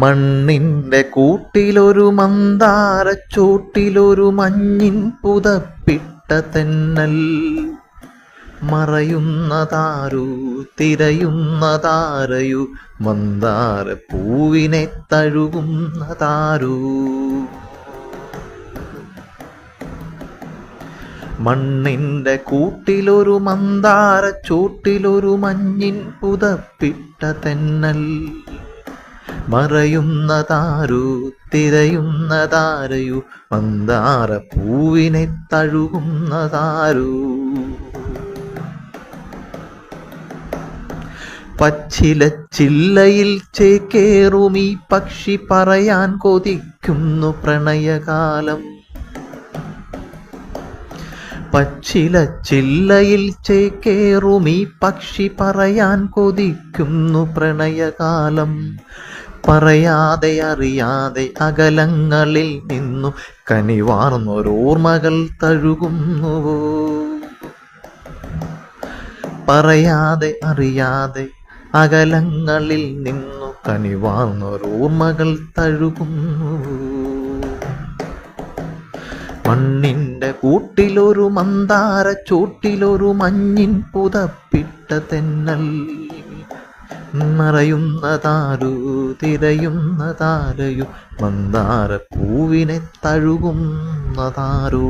മണ്ണിന്റെ കൂട്ടിലൊരു മന്ദാരച്ചൂട്ടിലൊരു മഞ്ഞിൻ പുതപ്പിട്ട തെന്നൽ. മറയുന്നതാരു തിരയുന്നതാരയു മന്ദാര പൂവിനെ തഴുകുന്നതാരു. മണ്ണിന്റെ കൂട്ടിലൊരു മന്ദാരച്ചൂട്ടിലൊരു മഞ്ഞിൻ പുതപ്പിട്ട തെന്നൽ. മറയുന്നതാരു തിരയുന്നതാരയു മന്ദാര പൂവിനെ തഴുകുന്ന താരു പച്ചില ചില്ലയിൽ ചേക്കേറും ഈ പക്ഷി പറയാൻ കൊതിക്കുന്നു പ്രണയകാലം. പച്ചില ചില്ലയിൽ ചേക്കേറും. ഈ പക്ഷി പറയാൻ കൊതിക്കുന്നു പ്രണയകാലം. പറയാതെ അറിയാതെ അകലങ്ങളിൽ നിന്നു കനിവാർന്നൊരോർമ്മകൾ തഴുകുന്നുവോ? പറയാതെ അറിയാതെ അകലങ്ങളിൽ നിന്നു കനിവാർന്നൊരോർമ്മകൾ തഴുകുന്നുവോ? മണ്ണിന്റെ കൂട്ടിലൊരു മന്ദാര ചൂട്ടിലൊരു മഞ്ഞിൻ പുതപ്പിട്ട തെന്നൽ. മറയുന്നതാരു തിരയുന്നതാരയു മന്ദാര പൂവിനെ തഴുകുന്നതാരോ